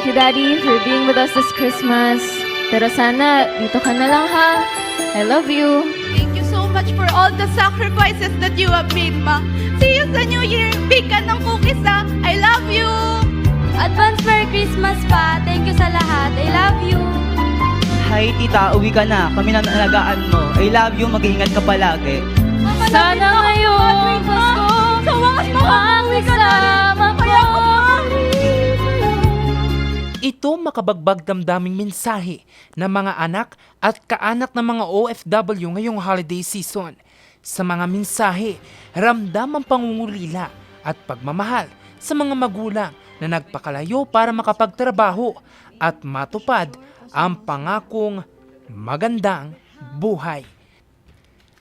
Thank you, Daddy, for being with us this Christmas. Pero sana, dito ka na lang ha. I love you. Thank you so much for all the sacrifices that you have made, Ma. See you sa New Year. Big ka ng cookies, ha. I love you. Advance Merry Christmas pa. Thank you sa lahat. I love you. Hi tita, uwi ka na. Kami na naalagaan mo. I love you, mag-iingat ka palagi. Sana ngayong Pasko, Ito makabagbag damdaming mensahe ng mga anak at kaanak ng mga OFW ngayong holiday season. Sa mga mensahe, ramdam ang pangungulila at pagmamahal sa mga magulang na nagpakalayo para makapagtrabaho at matupad ang pangakong magandang buhay.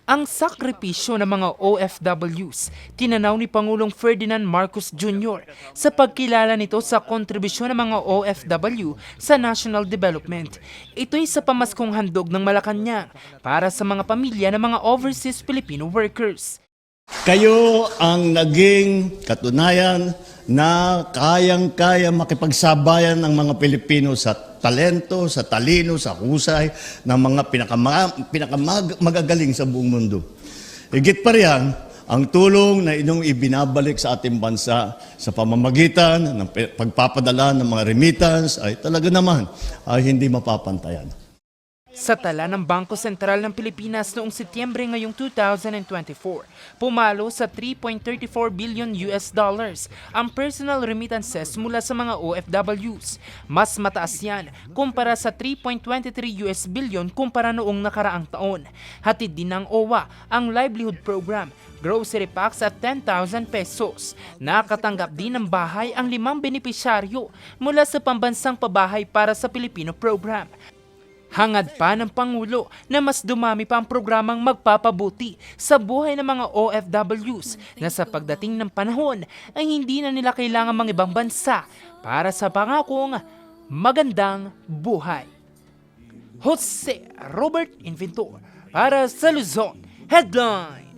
Ang sakripisyo ng mga OFWs, tinanaw ni Pangulong Ferdinand Marcos Jr. sa pagkilala nito sa kontribusyon ng mga OFW sa national development. Ito'y sa pamaskong handog ng Malacanang para sa mga pamilya ng mga overseas Filipino workers. Kayo ang naging katunayan na kayang-kaya makipagsabayan ng mga Pilipino sa talento, sa talino, sa husay ng mga pinakama, pinakamagagaling sa buong mundo. Higit pa riyan, ang tulong na inyong ibinabalik sa ating bansa sa pamamagitan ng pagpapadala ng mga remittance ay talaga naman ay hindi mapapantayan. Sa tala ng Bangko Sentral ng Pilipinas noong Setyembre ngayong 2024, pumalo sa 3.34 billion US dollars ang personal remittances mula sa mga OFWs. Mas mataas yan kumpara sa 3.23 US billion kumpara noong nakaraang taon. Hatid din ng OWA ang livelihood program grocery packs at 10,000 pesos. Nakatanggap din ng bahay ang limang benepisyaryo mula sa pambansang pabahay para sa Pilipino program. Hangad pa ng Pangulo na mas dumami pa ang programang magpapabuti sa buhay ng mga OFWs na sa pagdating ng panahon ay hindi na nila kailangan mga ibang bansa para sa pangakong magandang buhay. Jose Robert Inventor para sa Luzon Headline.